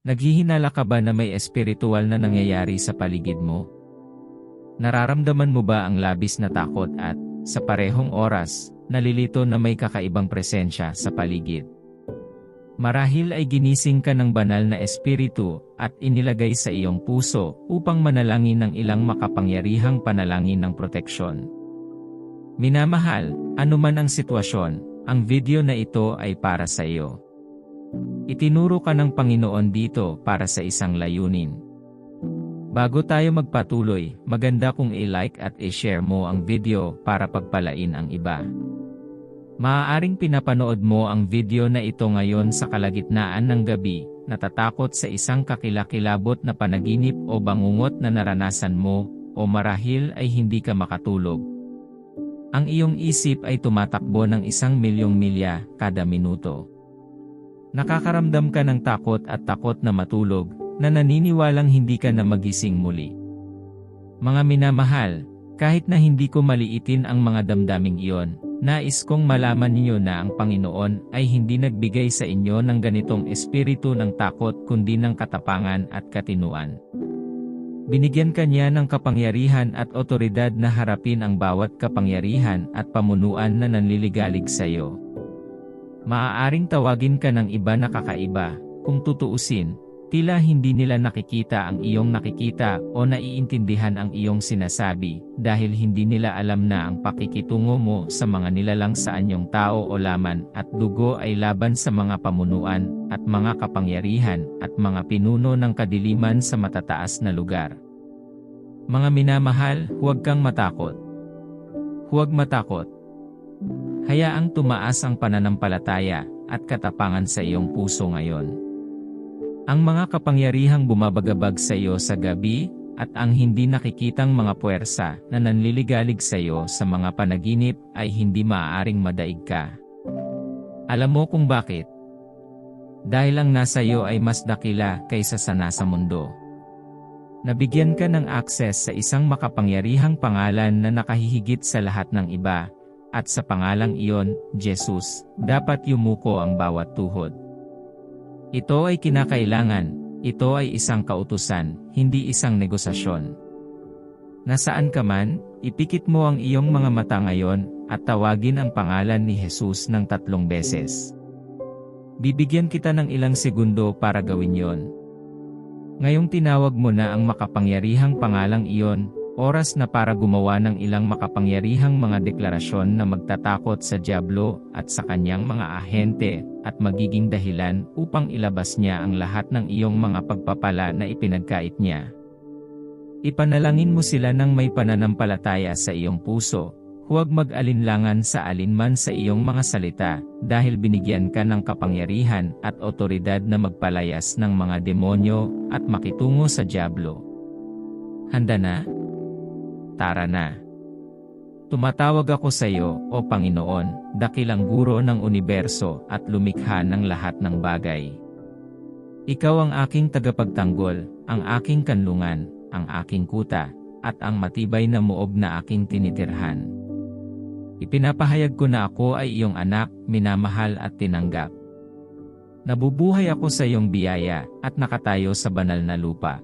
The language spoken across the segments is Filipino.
Naghihinala ka ba na may espiritual na nangyayari sa paligid mo? Nararamdaman mo ba ang labis na takot at, sa parehong oras, nalilito na may kakaibang presensya sa paligid? Marahil ay ginising ka ng banal na espiritu at inilagay sa iyong puso upang manalangin ng ilang makapangyarihang panalangin ng proteksyon. Minamahal, anuman ang sitwasyon, ang video na ito ay para sa iyo. Itinuro ka ng Panginoon dito para sa isang layunin. Bago tayo magpatuloy, maganda kung i-like at i-share mo ang video para pagpalain ang iba. Maaaring pinapanood mo ang video na ito ngayon sa kalagitnaan ng gabi, natatakot sa isang kakilakilabot na panaginip o bangungot na naranasan mo, o marahil ay hindi ka makatulog. Ang iyong isip ay tumatakbo ng isang milyong milya kada minuto. Nakakaramdam ka ng takot at takot na matulog, na naniniwalang hindi ka na magising muli. Mga minamahal, kahit na hindi ko maliitin ang mga damdaming iyon, nais kong malaman niyo na ang Panginoon ay hindi nagbigay sa inyo ng ganitong espiritu ng takot kundi ng katapangan at katinuan. Binigyan ka niya ng kapangyarihan at otoridad na harapin ang bawat kapangyarihan at pamunuan na nanliligalig sa iyo. Maaaring tawagin ka ng iba na kakaiba, kung tutuusin, tila hindi nila nakikita ang iyong nakikita o naiintindihan ang iyong sinasabi dahil hindi nila alam na ang pakikitungo mo sa mga nilalang sa anyong tao o laman at dugo ay laban sa mga pamunuan at mga kapangyarihan at mga pinuno ng kadiliman sa matataas na lugar. Mga minamahal, huwag kang matakot. Huwag matakot. Hayaang tumaas ang pananampalataya at katapangan sa iyong puso ngayon. Ang mga kapangyarihang bumabagabag sa iyo sa gabi, at ang hindi nakikitang mga puwersa na nanliligalig sa iyo sa mga panaginip ay hindi maaaring madaig ka. Alam mo kung bakit? Dahil ang nasa iyo ay mas dakila kaysa sa nasa mundo. Nabigyan ka ng akses sa isang makapangyarihang pangalan na nakahihigit sa lahat ng iba, at sa pangalang iyon, Jesus, dapat yumuko ang bawat tuhod. Ito ay kinakailangan, ito ay isang kautusan, hindi isang negosasyon. Nasaan ka man, ipikit mo ang iyong mga mata ngayon, at tawagin ang pangalan ni Jesus ng tatlong beses. Bibigyan kita ng ilang segundo para gawin yon. Ngayong tinawag mo na ang makapangyarihang pangalang iyon, oras na para gumawa ng ilang makapangyarihang mga deklarasyon na magtatakot sa Diablo at sa kanyang mga ahente at magiging dahilan upang ilabas niya ang lahat ng iyong mga pagpapala na ipinagkait niya. Ipanalangin mo sila ng may pananampalataya sa iyong puso, huwag mag-alinlangan sa alinman sa iyong mga salita, dahil binigyan ka ng kapangyarihan at otoridad na magpalayas ng mga demonyo at makitungo sa Diablo. Handa na? Tara na. Tumatawag ako sa iyo, O Panginoon, dakilang guro ng universo at lumikha ng lahat ng bagay. Ikaw ang aking tagapagtanggol, ang aking kanlungan, ang aking kuta, at ang matibay na muog na aking tinitirhan. Ipinapahayag ko na ako ay iyong anak, minamahal at tinanggap. Nabubuhay ako sa iyong biyaya at nakatayo sa banal na lupa.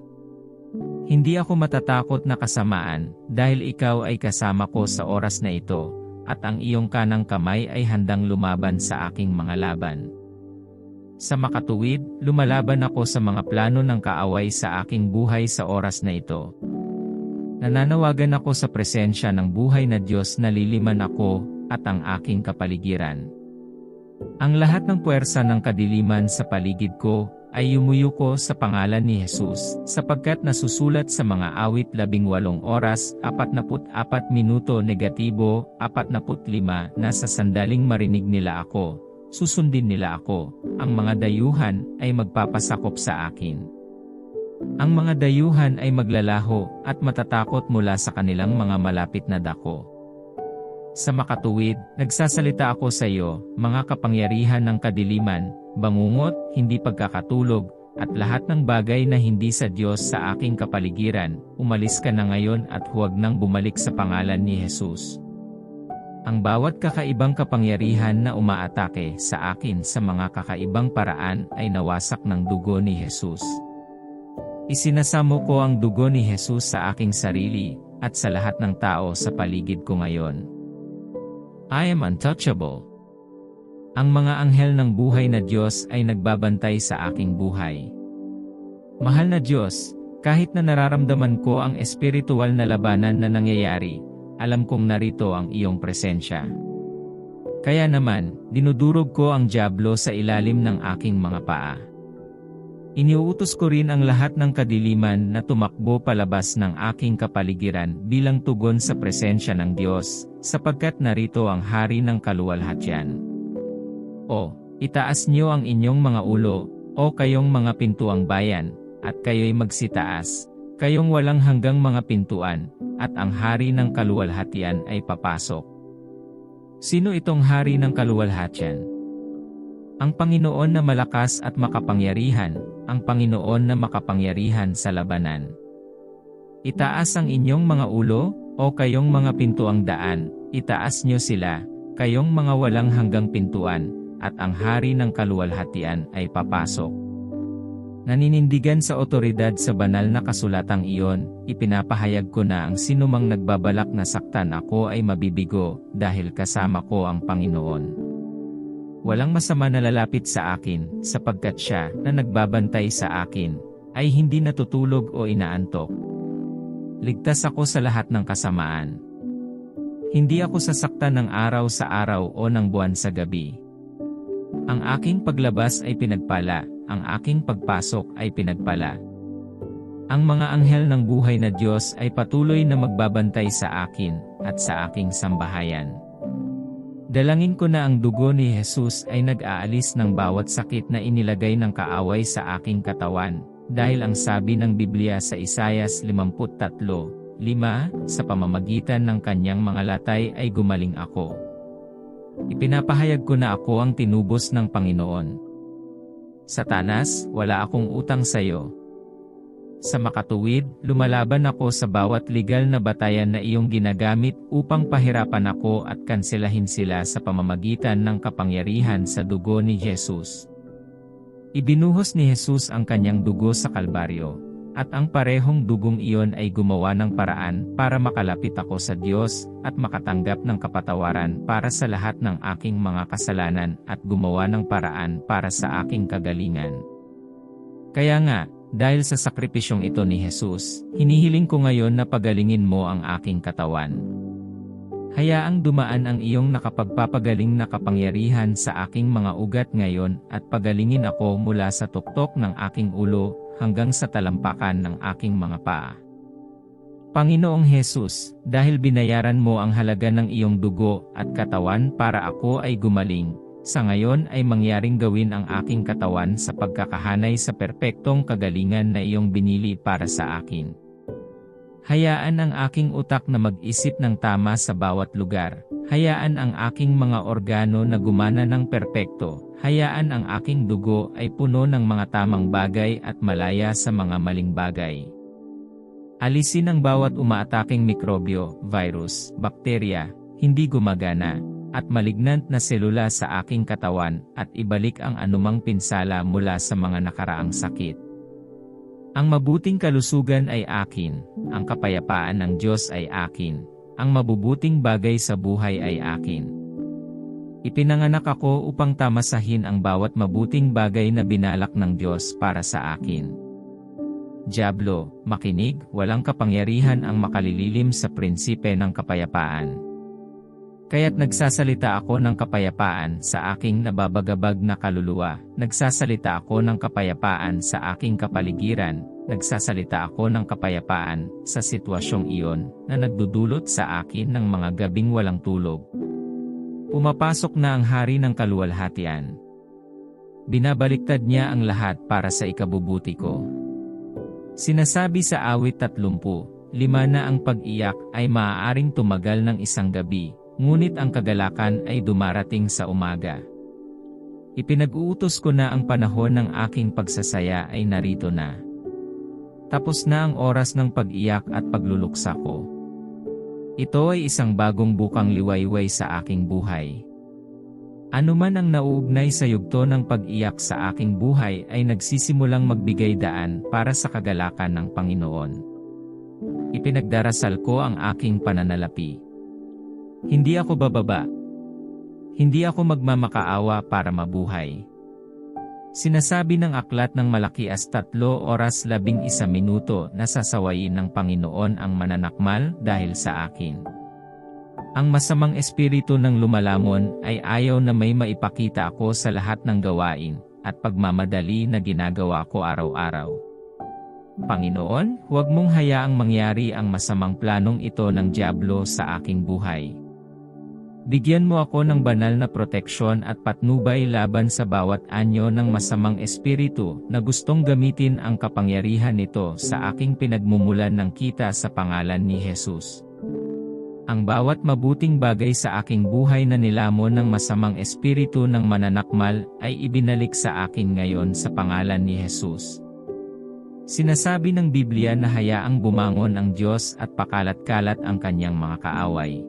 Hindi ako matatakot na kasamaan, dahil ikaw ay kasama ko sa oras na ito, at ang iyong kanang kamay ay handang lumaban sa aking mga laban. Sa makatuwid, lumalaban ako sa mga plano ng kaaway sa aking buhay sa oras na ito. Nananawagan ako sa presensya ng buhay na Diyos na liliman ako, at ang aking kapaligiran. Ang lahat ng puwersa ng kadiliman sa paligid ko, ay yumuyuko sa pangalan ni Jesus, sapagkat nasusulat sa mga awit 18 oras, 44 minuto negatibo, 45 na sa sandaling marinig nila ako, susundin nila ako, ang mga dayuhan ay magpapasakop sa akin. Ang mga dayuhan ay maglalaho at matatakot mula sa kanilang mga malapit na dako. Sa makatuwid, nagsasalita ako sa iyo, mga kapangyarihan ng kadiliman, bangungot, hindi pagkakatulog, at lahat ng bagay na hindi sa Diyos sa aking kapaligiran, umalis ka na ngayon at huwag nang bumalik sa pangalan ni Jesus. Ang bawat kakaibang kapangyarihan na umaatake sa akin sa mga kakaibang paraan ay nawasak ng dugo ni Jesus. Isinasamo ko ang dugo ni Jesus sa aking sarili at sa lahat ng tao sa paligid ko ngayon. I am untouchable. Ang mga anghel ng buhay na Diyos ay nagbabantay sa aking buhay. Mahal na Diyos, kahit na nararamdaman ko ang espiritual na labanan na nangyayari, alam kong narito ang iyong presensya. Kaya naman, dinudurog ko ang Diablo sa ilalim ng aking mga paa. Iniuutos ko rin ang lahat ng kadiliman na tumakbo palabas ng aking kapaligiran bilang tugon sa presensya ng Diyos, sapagkat narito ang hari ng kaluwalhatian. O, itaas niyo ang inyong mga ulo, o kayong mga pintuang bayan, at kayo'y magsitaas, kayong walang hanggang mga pintuan, at ang hari ng kaluwalhatian ay papasok. Sino itong hari ng kaluwalhatian? Ang Panginoon na malakas at makapangyarihan, ang Panginoon na makapangyarihan sa labanan. Itaas ang inyong mga ulo, o kayong mga pintuang daan, itaas nyo sila, kayong mga walang hanggang pintuan, at ang hari ng kaluwalhatian ay papasok. Naninindigan sa otoridad sa banal na kasulatang iyon, ipinapahayag ko na ang sinumang nagbabalak na saktan ako ay mabibigo, dahil kasama ko ang Panginoon. Walang masama na lalapit sa akin, sapagkat siya na nagbabantay sa akin, ay hindi natutulog o inaantok. Ligtas ako sa lahat ng kasamaan. Hindi ako sasaktan ng araw sa araw o ng buwan sa gabi. Ang aking paglabas ay pinagpala, ang aking pagpasok ay pinagpala. Ang mga anghel ng buhay na Diyos ay patuloy na magbabantay sa akin at sa aking sambahayan. Dalangin ko na ang dugo ni Jesus ay nag-aalis ng bawat sakit na inilagay ng kaaway sa aking katawan, dahil ang sabi ng Biblia sa Isayas 53, 5, sa pamamagitan ng kanyang mga latay ay gumaling ako. Ipinapahayag ko na ako ang tinubos ng Panginoon. Satanas, wala akong utang sa iyo, sa makatuwid, lumalaban ako sa bawat legal na batayan na iyong ginagamit upang pahirapan ako at kanselahin sila sa pamamagitan ng kapangyarihan sa dugo ni Jesus. Ibinuhos ni Jesus ang kanyang dugo sa Kalbaryo, at ang parehong dugong iyon ay gumawa ng paraan para makalapit ako sa Diyos at makatanggap ng kapatawaran para sa lahat ng aking mga kasalanan at gumawa ng paraan para sa aking kagalingan. Kaya nga, dahil sa sakripisyong ito ni Jesus, hinihiling ko ngayon na pagalingin mo ang aking katawan. Hayaang dumaan ang iyong nakapagpapagaling na kapangyarihan sa aking mga ugat ngayon at pagalingin ako mula sa tuktok ng aking ulo hanggang sa talampakan ng aking mga paa. Panginoong Hesus, dahil binayaran mo ang halaga ng iyong dugo at katawan para ako ay gumaling, sa ngayon ay mangyaring gawin ang aking katawan sa pagkakahanay sa perpektong kagalingan na iyong binili para sa akin. Hayaan ang aking utak na mag-isip ng tama sa bawat lugar. Hayaan ang aking mga organo na gumana ng perpekto. Hayaan ang aking dugo ay puno ng mga tamang bagay at malaya sa mga maling bagay. Alisin ang bawat umaataking mikrobyo, virus, bakterya, hindi gumagana, at malignant na selula sa aking katawan at ibalik ang anumang pinsala mula sa mga nakaraang sakit. Ang mabuting kalusugan ay akin, ang kapayapaan ng Diyos ay akin, ang mabubuting bagay sa buhay ay akin. Ipinanganak ako upang tamasahin ang bawat mabuting bagay na binalak ng Diyos para sa akin. Diablo, makinig, walang kapangyarihan ang makalililim sa prinsipe ng kapayapaan. Kaya't nagsasalita ako ng kapayapaan sa aking nababagabag na kaluluwa, nagsasalita ako ng kapayapaan sa aking kapaligiran, nagsasalita ako ng kapayapaan sa sitwasyong iyon na nagdudulot sa akin ng mga gabing walang tulog. Pumapasok na ang hari ng kaluwalhatian. Binabaliktad niya ang lahat para sa ikabubuti ko. Sinasabi sa awit 30, lima na ang pag-iyak ay maaaring tumagal ng isang gabi, Ngunit ang kagalakan ay dumarating sa umaga. Ipinag-uutos ko na ang panahon ng aking pagsasaya ay narito na. Tapos na ang oras ng pag-iyak at pagluluksa ko. Ito ay isang bagong bukang liwayway sa aking buhay. Ano man ang nauugnay sa yugto ng pag-iyak sa aking buhay ay nagsisimulang magbigay daan para sa kagalakan ng Panginoon. Ipinagdarasal ko ang aking pananalapi. Hindi ako bababa. Hindi ako magmamakaawa para mabuhay. Sinasabi ng aklat ng Malakias tatlo oras labing isa minuto na sasawayin ng Panginoon ang mananakmal dahil sa akin. Ang masamang espiritu ng lumalamon ay ayaw na may maipakita ako sa lahat ng gawain at pagmamadali na ginagawa ko araw-araw. Panginoon, huwag mong hayaang mangyari ang masamang planong ito ng Diablo sa aking buhay. Bigyan mo ako ng banal na proteksyon at patnubay laban sa bawat anyo ng masamang espiritu na gustong gamitin ang kapangyarihan nito sa aking pinagmumulan ng kita sa pangalan ni Jesus. Ang bawat mabuting bagay sa aking buhay na nilamon ng masamang espiritu ng mananakmal ay ibinalik sa akin ngayon sa pangalan ni Jesus. Sinasabi ng Biblia na hayaang bumangon ang Diyos at pakalat-kalat ang kanyang mga kaaway.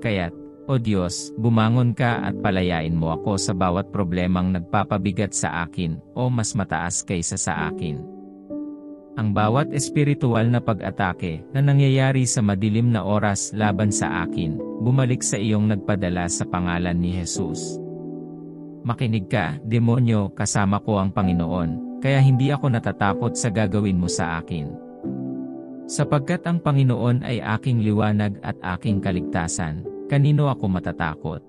Kaya't, o Diyos, bumangon ka at palayain mo ako sa bawat problemang nagpapabigat sa akin o mas mataas kaysa sa akin. Ang bawat espiritual na pag-atake na nangyayari sa madilim na oras laban sa akin, bumalik sa iyong nagpadala sa pangalan ni Jesus. Makinig ka, demonyo, kasama ko ang Panginoon, kaya hindi ako natatakot sa gagawin mo sa akin. Sapagkat ang Panginoon ay aking liwanag at aking kaligtasan, kanino ako matatakot?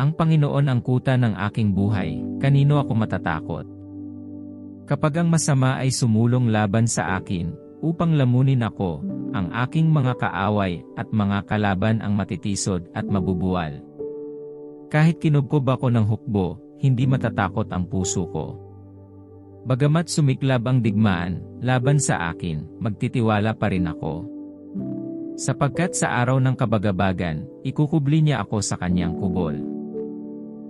Ang Panginoon ang kuta ng aking buhay, kanino ako matatakot? Kapag ang masama ay sumulong laban sa akin, upang lamunin ako, ang aking mga kaaway at mga kalaban ang matitisod at mabubuwal. Kahit kinubkob ako ng hukbo, hindi matatakot ang puso ko. Bagamat sumiklab ang digmaan, laban sa akin, magtitiwala pa rin ako. Sapagkat sa araw ng kabagabagan, ikukubli niya ako sa kanyang kubol.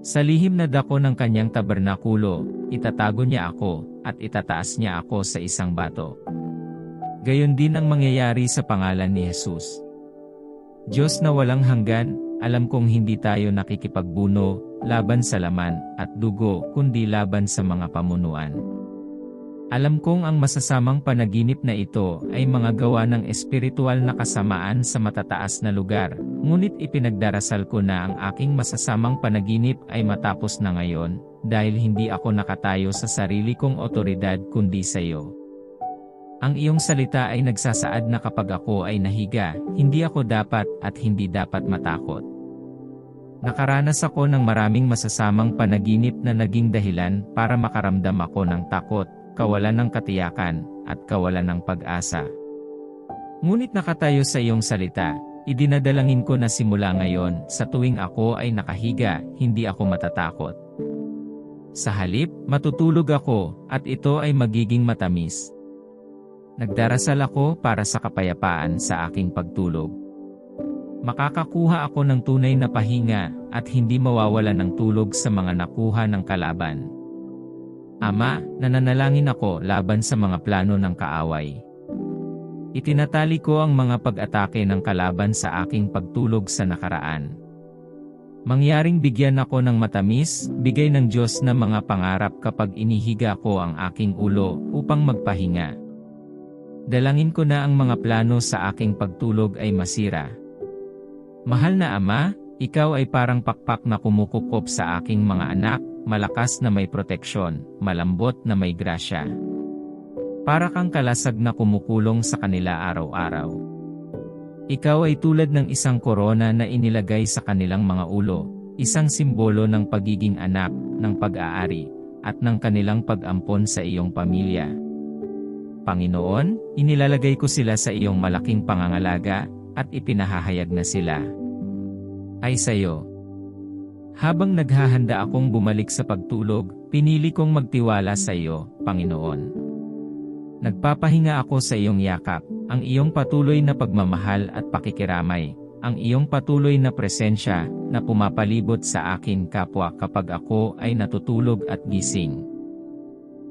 Sa lihim na dako ng kanyang tabernakulo, itatago niya ako, at itataas niya ako sa isang bato. Gayon din ang mangyayari sa pangalan ni Jesus. Diyos na walang hanggan, alam kong hindi tayo nakikipagbuno, laban sa laman, at dugo, kundi laban sa mga pamunuan. Alam kong ang masasamang panaginip na ito ay mga gawa ng espiritual na kasamaan sa matataas na lugar, ngunit ipinagdarasal ko na ang aking masasamang panaginip ay matapos na ngayon, dahil hindi ako nakatayo sa sarili kong otoridad kundi sa iyo. Ang iyong salita ay nagsasaad na kapag ako ay nahiga, hindi ako dapat at hindi dapat matakot. Nakaranas ako ng maraming masasamang panaginip na naging dahilan para makaramdam ako ng takot, kawalan ng katiyakan, at kawalan ng pag-asa. Ngunit nakatayo sa iyong salita, idinadalangin ko na simula ngayon, sa tuwing ako ay nakahiga, hindi ako matatakot. Sa halip, matutulog ako, at ito ay magiging matamis. Nagdarasal ako para sa kapayapaan sa aking pagtulog. Makakakuha ako ng tunay na pahinga, at hindi mawawala ng tulog sa mga nakuha ng kalaban. Ama, nananalangin ako laban sa mga plano ng kaaway. Itinatali ko ang mga pag-atake ng kalaban sa aking pagtulog sa nakaraan. Mangyaring bigyan ako ng matamis, bigay ng Diyos na mga pangarap kapag inihiga ko ang aking ulo upang magpahinga. Dalangin ko na ang mga plano sa aking pagtulog ay masira. Mahal na Ama, ikaw ay parang pakpak na kumukupop sa aking mga anak, malakas na may proteksyon, malambot na may grasya. Para kang kalasag na kumukulong sa kanila araw-araw. Ikaw ay tulad ng isang korona na inilagay sa kanilang mga ulo, isang simbolo ng pagiging anak, ng pag-aari, at ng kanilang pag-ampon sa iyong pamilya. Panginoon, inilalagay ko sila sa iyong malaking pangangalaga, at ipinahahayag na sila. Ay sayo, habang naghahanda akong bumalik sa pagtulog, pinili kong magtiwala sa iyo, Panginoon. Nagpapahinga ako sa iyong yakap, ang iyong patuloy na pagmamahal at pakikiramay, ang iyong patuloy na presensya na pumapalibot sa akin kapwa kapag ako ay natutulog at gising.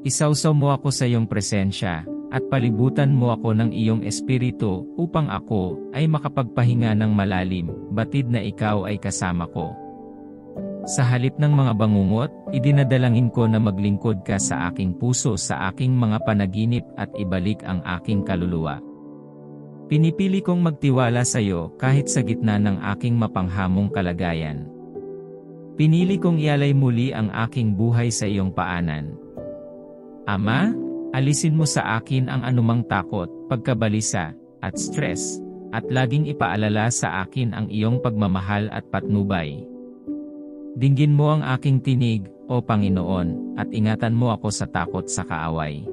Isawsaw mo ako sa iyong presensya, at palibutan mo ako ng iyong espiritu upang ako ay makapagpahinga ng malalim, batid na ikaw ay kasama ko. Sa halip ng mga bangungot, idinadalangin ko na maglingkod ka sa aking puso sa aking mga panaginip at ibalik ang aking kaluluwa. Pinipili kong magtiwala sa iyo kahit sa gitna ng aking mapanghamong kalagayan. Pinili kong ialay muli ang aking buhay sa iyong paanan. Ama, alisin mo sa akin ang anumang takot, pagkabalisa, at stress, at laging ipaalala sa akin ang iyong pagmamahal at patnubay. Dinggin mo ang aking tinig, O Panginoon, at ingatan mo ako sa takot sa kaaway.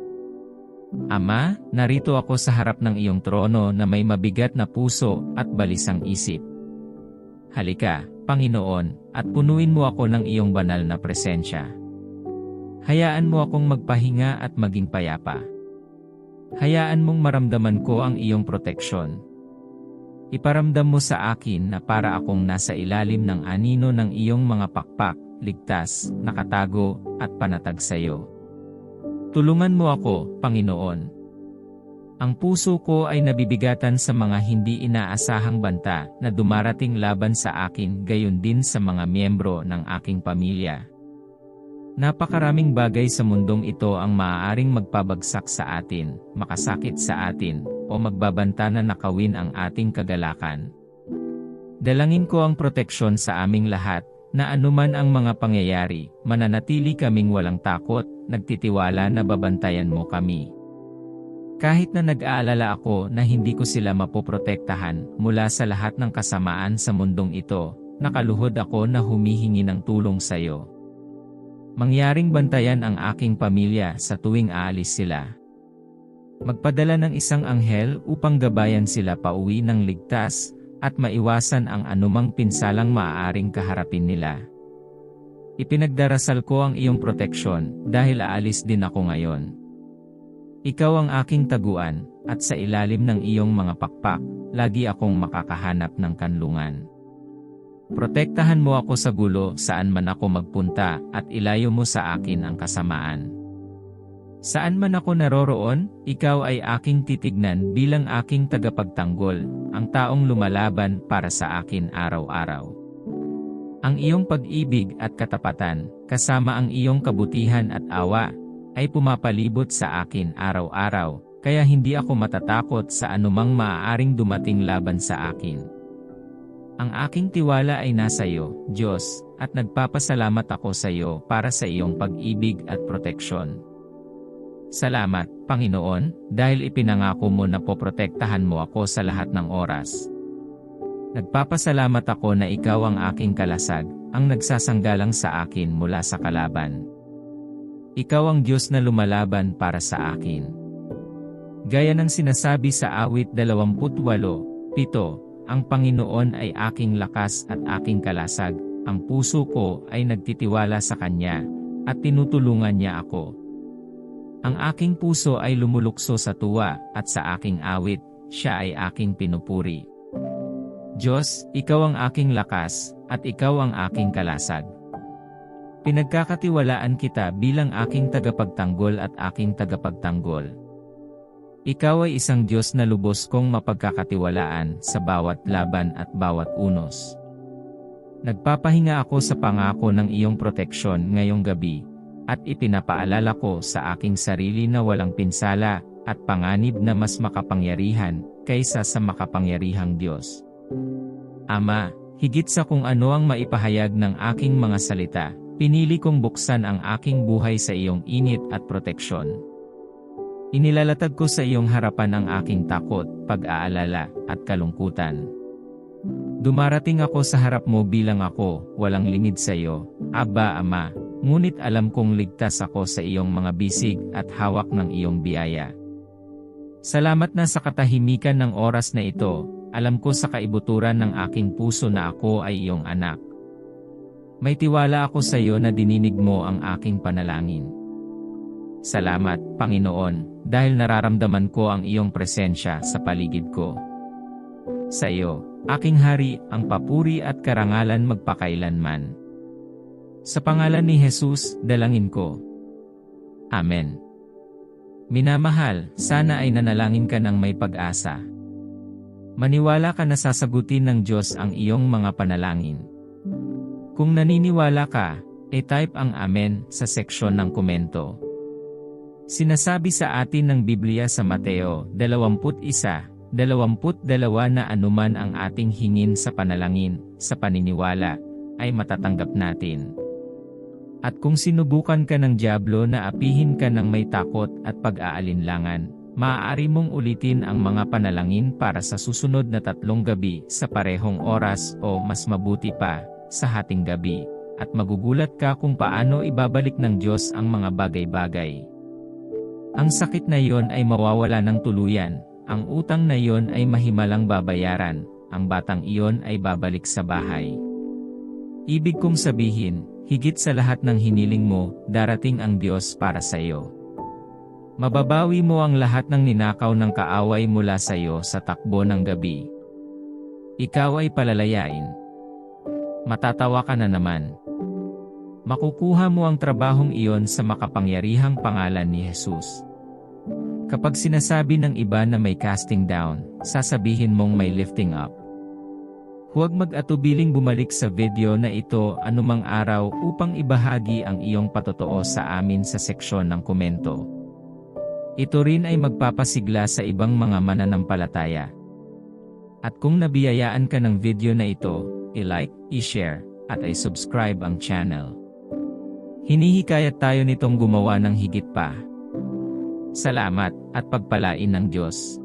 Ama, narito ako sa harap ng iyong trono na may mabigat na puso at balisang isip. Halika, Panginoon, at punuin mo ako ng iyong banal na presensya. Hayaan mo akong magpahinga at maging payapa. Hayaan mong maramdaman ko ang iyong proteksyon. Iparamdam mo sa akin na para akong nasa ilalim ng anino ng iyong mga pakpak, ligtas, nakatago, at panatag sa iyo. Tulungan mo ako, Panginoon. Ang puso ko ay nabibigatan sa mga hindi inaasahang banta na dumarating laban sa akin gayon din sa mga miyembro ng aking pamilya. Napakaraming bagay sa mundong ito ang maaaring magpabagsak sa atin, makasakit sa atin, o magbabanta na nakawin ang ating kagalakan. Dalangin ko ang proteksyon sa aming lahat, na anuman ang mga pangyayari, mananatili kaming walang takot, nagtitiwala na babantayan mo kami. Kahit na nag-aalala ako na hindi ko sila mapoprotektahan mula sa lahat ng kasamaan sa mundong ito, nakaluhod ako na humihingi ng tulong sa iyo. Mangyaring bantayan ang aking pamilya sa tuwing aalis sila. Magpadala ng isang anghel upang gabayan sila pauwi ng ligtas, at maiwasan ang anumang pinsalang maaaring kaharapin nila. Ipinagdarasal ko ang iyong proteksyon dahil aalis din ako ngayon. Ikaw ang aking taguan, at sa ilalim ng iyong mga pakpak, lagi akong makakahanap ng kanlungan. Protektahan mo ako sa gulo saan man ako magpunta at ilayo mo sa akin ang kasamaan. Saan man ako naroroon, ikaw ay aking titignan bilang aking tagapagtanggol, ang taong lumalaban para sa akin araw-araw. Ang iyong pag-ibig at katapatan, kasama ang iyong kabutihan at awa, ay pumapalibot sa akin araw-araw, kaya hindi ako matatakot sa anumang maaaring dumating laban sa akin. Ang aking tiwala ay nasa iyo, Diyos, at nagpapasalamat ako sa iyo para sa iyong pag-ibig at proteksyon. Salamat, Panginoon, dahil ipinangako mo na poprotektahan mo ako sa lahat ng oras. Nagpapasalamat ako na ikaw ang aking kalasag, ang nagsasanggalang sa akin mula sa kalaban. Ikaw ang Diyos na lumalaban para sa akin. Gaya ng sinasabi sa awit 28, 7, ang Panginoon ay aking lakas at aking kalasag, ang puso ko ay nagtitiwala sa Kanya, at tinutulungan niya ako. Ang aking puso ay lumulukso sa tuwa, at sa aking awit, siya ay aking pinupuri. Diyos, Ikaw ang aking lakas, at Ikaw ang aking kalasag. Pinagkakatiwalaan kita bilang aking tagapagtanggol at aking tagapagtanggol. Ikaw ay isang Diyos na lubos kong mapagkakatiwalaan sa bawat laban at bawat unos. Nagpapahinga ako sa pangako ng iyong proteksyon ngayong gabi, at ipinapaalala ko sa aking sarili na walang pinsala at panganib na mas makapangyarihan kaysa sa makapangyarihang Diyos. Ama, higit sa kung ano ang maipahayag ng aking mga salita, pinili kong buksan ang aking buhay sa iyong init at proteksyon. Inilalatag ko sa iyong harapan ang aking takot, pag-aalala, at kalungkutan. Dumarating ako sa harap mo bilang ako, walang lingid sa iyo, Aba Ama, ngunit alam kong ligtas ako sa iyong mga bisig at hawak ng iyong biyaya. Salamat na sa katahimikan ng oras na ito, alam ko sa kaibuturan ng aking puso na ako ay iyong anak. May tiwala ako sa iyo na dininig mo ang aking panalangin. Salamat, Panginoon, dahil nararamdaman ko ang iyong presensya sa paligid ko. Sa iyo, aking hari, ang papuri at karangalan magpakailanman. Sa pangalan ni Jesus, dalangin ko. Amen. Minamahal, sana ay nanalangin ka ng may pag-asa. Maniwala ka na sasagutin ng Diyos ang iyong mga panalangin. Kung naniniwala ka, e-type ang Amen sa seksyon ng komento. Sinasabi sa atin ng Biblia sa Mateo 21, 22 na anuman ang ating hingin sa panalangin, sa paniniwala, ay matatanggap natin. At kung sinubukan ka ng Diablo na apihin ka ng may takot at pag-aalinlangan, maaari mong ulitin ang mga panalangin para sa susunod na tatlong gabi sa parehong oras o mas mabuti pa, sa hating gabi, at magugulat ka kung paano ibabalik ng Diyos ang mga bagay-bagay. Ang sakit na iyon ay mawawala ng tuluyan, ang utang na iyon ay mahimalang babayaran, ang batang iyon ay babalik sa bahay. Ibig kong sabihin, higit sa lahat ng hiniling mo, darating ang Diyos para sa iyo. Mababawi mo ang lahat ng ninakaw ng kaaway mula sa iyo sa takbo ng gabi. Ikaw ay palalayain. Matatawa ka na naman. Makukuha mo ang trabahong iyon sa makapangyarihang pangalan ni Jesus. Kapag sinasabi ng iba na may casting down, sasabihin mong may lifting up. Huwag mag-atubiling bumalik sa video na ito anumang araw upang ibahagi ang iyong patotoo sa amin sa seksyon ng komento. Ito rin ay magpapasigla sa ibang mga mananampalataya. At kung nabiyayaan ka ng video na ito, i-like, i-share, at i-subscribe ang channel. Hinihikayat tayo nitong gumawa ng higit pa. Salamat at pagpalain ng Diyos.